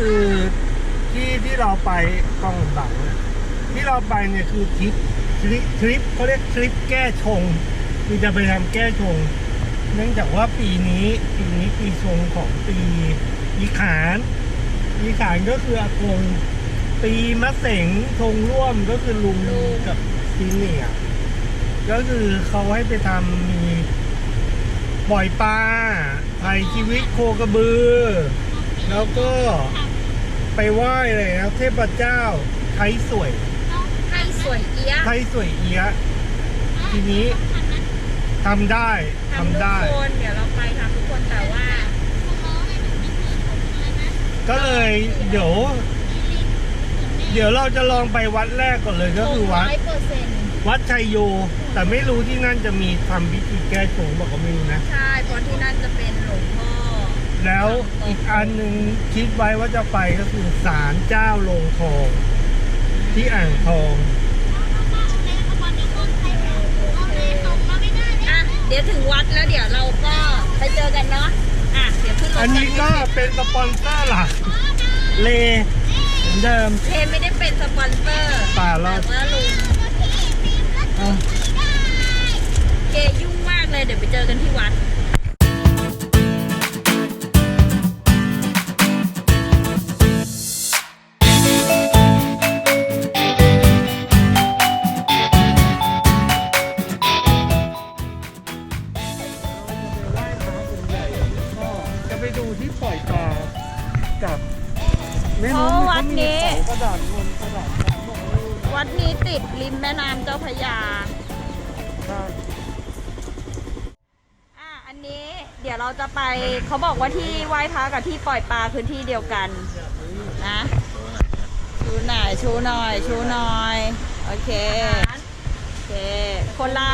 คือที่ที่เราไปกองบังนะที่เราไปเนี่ยคือทริปทริปทริปเขาเรียกทริปแก้ชงคือจะไปทำแก้ชง เนื่องจากว่าปีนี้ปีนี้ปีชงของปีอีขานอีขานก็คืออากงปีมะเสงชงร่วมก็คือลุงลุง กับซีเนียร์ก็คือเขาให้ไปทำมีปล่อยปลาไถ่ชีวิตโคกระบือ แล้วก็ ไปไหว้อะไรนะเทพเจ้าไทยสวยให้สวยเอี้ยะไทยสวยเอียะทีนี้ทำได้ทำทำทุกได้ คนเดี๋ยวเราไปทำทุกคนแต่ว่า ก็เลยเดี๋ยว เดี๋ยวเราจะลองไปวัดแรกก่อนเลยก็คือวัด ร้อยเปอร์เซ็นต์วัดชัยโย แต่ไม่รู้ที่นั่นจะมีทำพิธีแก้ชงบอกก็ไม่รู้นะ ใช่เพราะที่นั่นจะเป็นหลวงพ่อ แล้วอีกอันหนึ่งคิดไว้ว่าจะไปก็คือศาลเจ้าโลงทอง ที่อ่างทอง อะ เดี๋ยวถึงวัดแล้วเดี๋ยวเราก็ไปเจอกันเนาะ อะ เดี๋ยวขึ้นรถอันนี้ก็เป็นสปอนเซอร์หลักเลเหมือนเดิม เทนไม่ได้เป็นสปอนเซอร์ป่าเราแต่ว่าลุงเอาเกยุ่งมากเลยเดี๋ยวไปเจอกันที่วัด อันนี้เดี๋ยวเราจะไปเขาบอกว่าที่ไหว้พระกับที่ปล่อยปลาคือที่เดียวกันนะชูหน่อยชูหน่อยชูหน่อยโอเคโอเค คนละ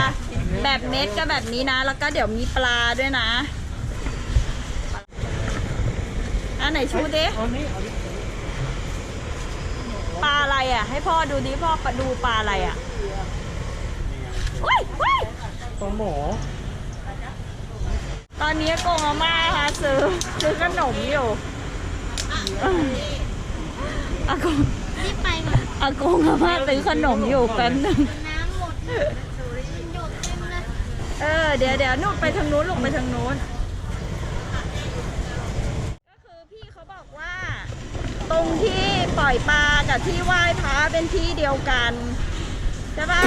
แบบเม็ดก็แบบนี้นะ แล้วก็เดี๋ยวมีปลาด้วยนะอันไหนชูดิปลาอะไรอะ ให้พ่อดูดิพ่อดูปลาอะไรอะว้ายว้ยปลาหมอ ตอนนี้โกงอาม่าค่ะซื้อซื้อขนมอยู่อากงรีบไปก่อนอากงอาม่าซื้อขนมอยู่แป๊บนึงน้ำหมดหยดเต็มเลยเออเดี๋ยวเดี๋ยวนู่นไปทางนู้นลงไปทางนู้นก็คือพี่เขาบอกว่า ตรงที่ปล่อยปลากับที่ไหว้พระเป็นที่เดียวกันใช่ปะ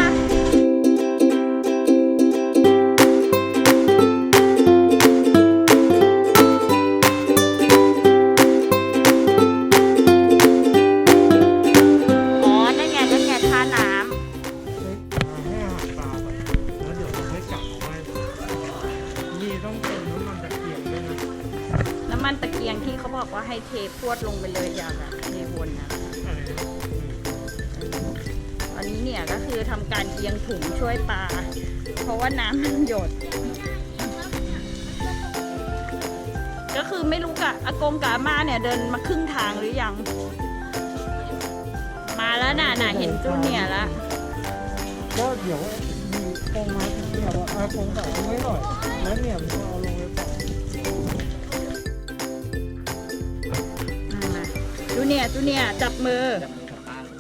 มันตะเกียงที่เขาบอกว่าให้เทพรวดลงไปเลยอย่าแบบเทวนนะอะไรนะอันนี้เนี่ยก็คือทำการเอียงถุงช่วยปลา เพราะว่าน้ำมันหยด ก็คือไม่รู้กะอากงกับอาม่าเนี่ยเดินมาครึ่งทางหรือยัง มาแล้วน่ะน่ะเห็นจูเนียร์แล้วก็เดี๋ยวมีโครงไม้ที่เนี่ยว่าอาโครงกับเอาไว้หน่อยแล้วเนี่ยมันก็เอาลง เนียร์จูเนียร์จับมือ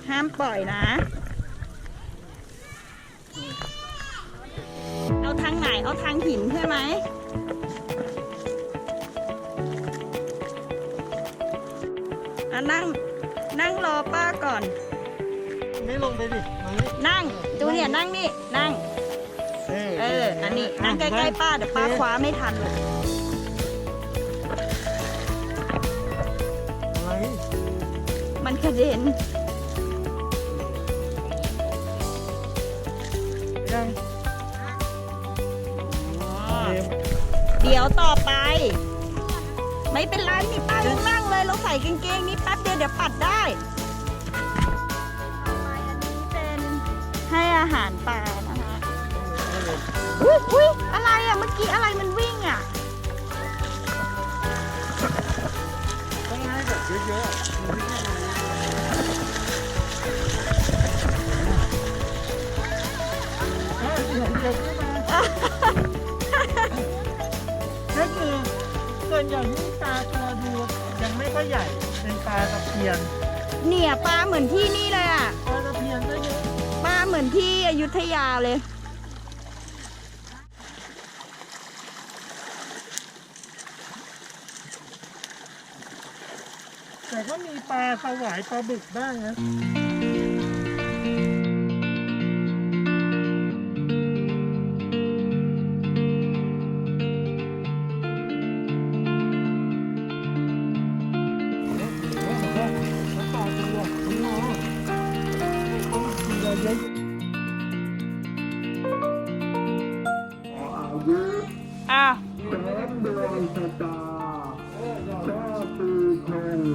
ห้ามปล่อยนะ เอาทางไหน เอาทางหินใช่ไหมอะนั่ง นั่งรอป้าก่อน ไม่ลงไปดิมานี่นั่งจูเนียร์นั่งนี่ นั่งเออ อันนี้ นั่งใกล้ๆป้า เดี๋ยวป้าคว้าไม่ทันหรอ มันกระเด็นยังอ๋อเกมเดี๋ยวต่อไป ไม่เป็นไรนี่ป้ายังนั่งเลยเราใส่กางเกงนี้แป๊บเดียวเดี๋ยวปัดได้ต่อไปอันนี้เป็นให้อาหารปลานะคะอุ้ยอุ้ยอะไรอะเมื่อกี้อะไรมันวิ่งอะต้องให้แบบเยอะๆ พียนเนี่ยปลาเหมือนที่นี่เลยอะปลาตะเพียนก็เยอะปลาเหมือนที่อยุธยาเลย แต่ก็มีปลาสวายปลาบึกบ้างนะอะ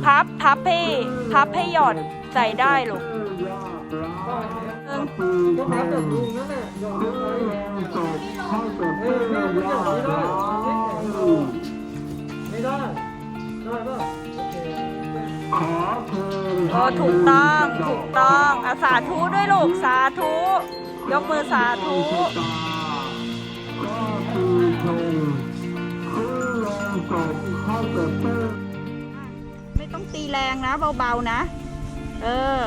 พับพับให้พับให้หยอดใส่ได้ลูกเอิงก็พับแบบลุงนั่นแหละหยอดลงไปเออแม่ไม่หยอดไม่ได้ไม่ได้ได้ป่ะโอเคโอ้ถูกต้องถูกต้องอาสาธุด้วยลูกสาธุ ยกมือสาธุไม่ต้องตี แรงนะเบาๆนะ เออ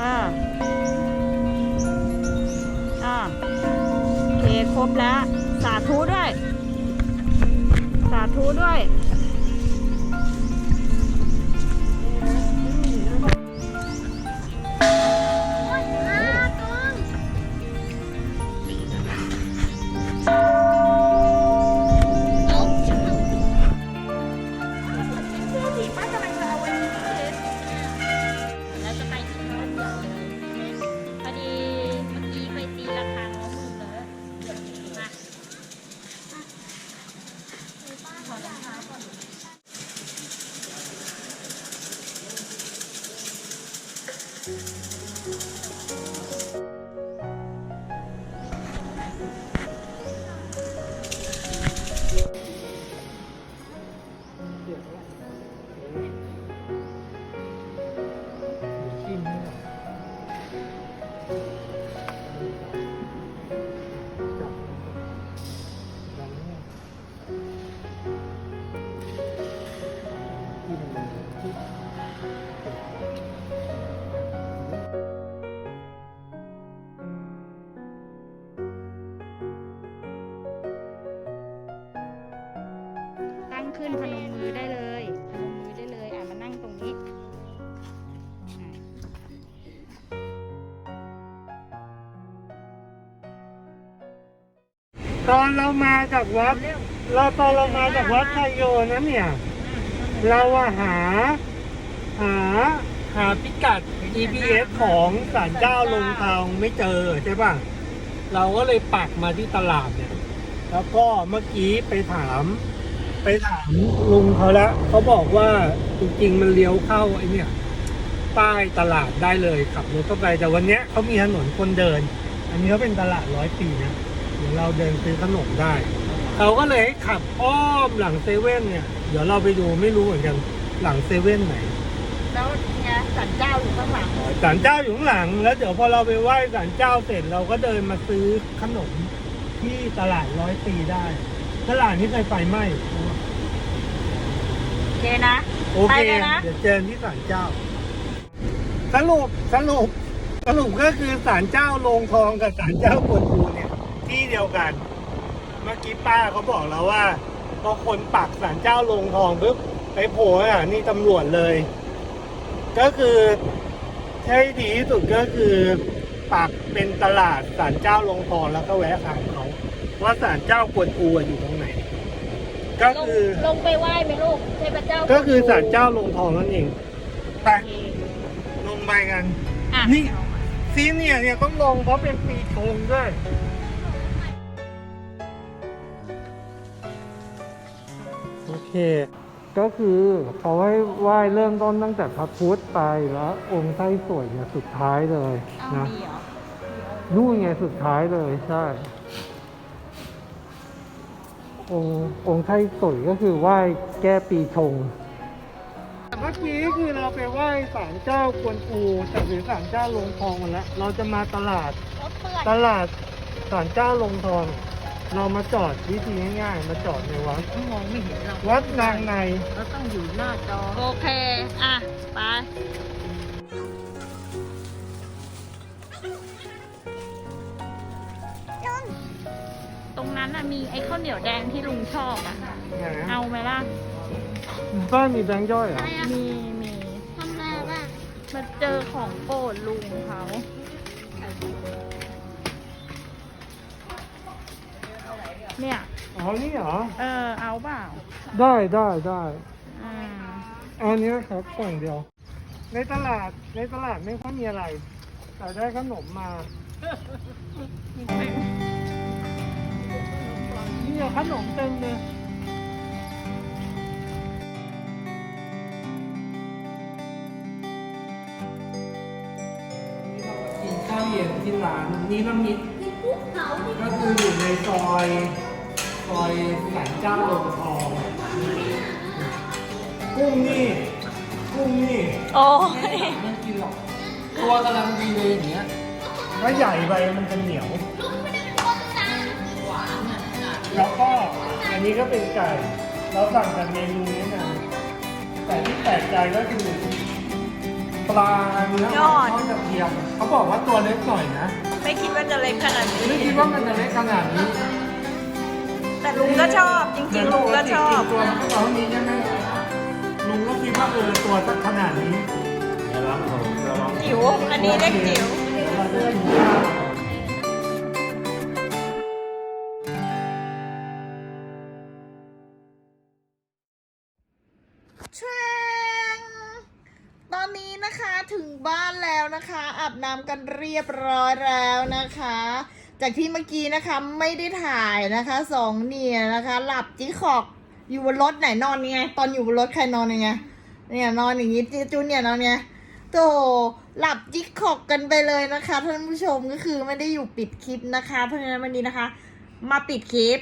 อ่า อ่าเคครบแล้ว สาธุด้วย สาธุด้วย ขึ้นพนมมือได้เลยพนมมือได้เลยอะมานั่งตรงนี้ตอนเรามาจากวัด เราตอนเรามาจากวัดไทยโยนะเนี่ย เราอะหา หาหาพิกัด GPS ของศาลเจ้าลงทองไม่เจอใช่ป่ะ เราก็เลยปักมาที่ตลาดเนี่ย แล้วก็เมื่อกี้ไปถาม ไปถามลุงเขาแล้วเขาบอกว่าจริงๆมันเลี้ยวเข้าไอ้เนี่ยป้ายตลาดได้เลยขับรถเข้าไปแต่วันเนี้ยเขามีถนนคนเดิน อันนี้เขาเป็นตลาดร้อยปีนะเดี๋ยวเราเดินซื้อขนมได้เขาก็เลยให้ขับอ้อมหลังเซเว่นเนี่ย เดี๋ยวเราไปดูไม่รู้เหมือนกันหลังเซเว่นไหนแล้วเนี่ยสันเจ้าอยู่ข้างหลังศาลเจ้าอยู่ข้างหลัง แล้วเดี๋ยวพอเราไปไหว้ศาลเจ้าเสร็จเราก็เดินมาซื้อขนมที่ตลาดร้อยปีได้ ตลาดนี้เคยไฟไหม้โอ เคนะ โอไปเคเลยนะ เดี๋ยวเจอที่ศาลเจ้า สรุปสรุปสรุปก็คือศาลเจ้าโลงทองกับศาลเจ้ากวนอูเนี่ย ที่เดียวกัน เมื่อกี้ป้าเขาบอกแล้วว่าพอคนปักศาลเจ้าโลงทองปุ๊บไปโผล่อะนี่ตำรวจเลย ก็คือใช่ดีที่สุดก็คือปักเป็นตลาดศาลเจ้าโลงทองแล้วก็แวะถามเขาว่าศาลเจ้ากวนอูอะอยู่ตรงไหน ก็ลงคือลงไปไหว้ไหมลูกเทพเจ้าก็คือศาลเจ้าลงทองนั่นเองไปโอเคลงไปกัน อะนี่ซีเนียร์เนี่ยต้องลงเพราะเป็นปีชงด้วยโอเค ก็คือเขาให้ไหว้เริ่มต้นตั้งแต่พระพุทธไปแล้วองค์ไส้สวยเนี่ยสุดท้ายเลยเอานะมีเหรอนู่นไงสุดท้ายเลยใช่ องค์องค์ไทสวยก็คือไหว้แก้ปีชงเมื่อกี้คือเราไปไหว้ศาลเจ้ากวนอูแต่หรือศาลเจ้าลงทองมาแล้วเราจะมาตลาดรถเปื่อนตลาดศาลเจ้าลงทอง เรามาจอดวิธีง่ายๆ มาจอดในวัดมองไม่เห็นเราวัดนางในเราต้องอยู่หน้าจอโอเค อะ ไป รงนั้นน่ะมีไอ้ข้าวเหนียวแดงที่ลุงชอบอะไหนเอาไหมล่ะบ้านมีแบงค์ย่อยเหรอมีมีทำอะไรบ้างมาเจอของโปรดลุงเขาเนี่ย อ๋อ นี่เหรอ เออเอาเปล่าได้ได้ได้อืมเอาอันนี้ครับกล่องเดียว ในตลาดในตลาดไม่ค่อยมีอะไร แต่ได้ขนมมา นี่ขนมเต็มเลยกินข้าวเย็นที่ร้านนิรมิตก็คืออยู่ในซอยซอยสันเจ้าลงทองกุ้งนี่กุ้งนี่โอ้ยไม่กินหรอกตัวกำลังดีเลยอย่างเงี้ยถ้าใหญ่ไปมันจะเหนียว แล้วก็อันนี้ก็เป็นไก่เราสั่งจากเมนูนี้นะแต่ที่แปลกใจก็คือ ปลาเนื้ออ่อนทอดกระเทียมเขาบอกว่าตัวเล็กหน่อยนะไม่คิดว่าจะเล็กขนาดนี้ไม่คิดว่ามันจะเล็กขนาดนี้ แต่ลุงก็ชอบจริงๆลุงก็ชอบตัวมันก็เท่านี้ใช่ไหมลุงก็คิดว่าเออตัวสักขนาดนี้จิ๋วอันนี้เล็กจิ๋ว เทงตอนนี้นะคะถึงบ้านแล้วนะคะอาบน้ำกันเรียบร้อยแล้วนะคะ จากที่เมื่อกี้นะคะไม่ได้ถ่ายนะคะสองเนี่ยนะคะ หลับจิขอกอยู่บนรถไหนนอนไง ตอนอยู่บนรถใครนอนยังไงเนี่ยนอนอย่างงี้จูนเนี่ยนอนไงโตหลับจิกขอกกันไปเลยนะคะ ท่านผู้ชมก็คือไม่ได้อยู่ปิดคลิปนะคะ เพราะฉะนั้นวันนี้นะคะ มาปิดคลิป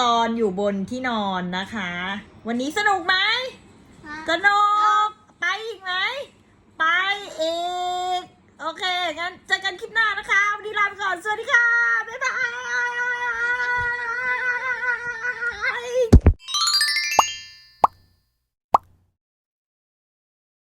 ตอนอยู่บนที่นอนนะคะ วันนี้สนุกไหม กระนก ไปอีกไหม ไปอีก โอเค งั้นเจอกันคลิปหน้านะคะ วันนี้ลาไปก่อน สวัสดีค่ะ บ๊ายบาย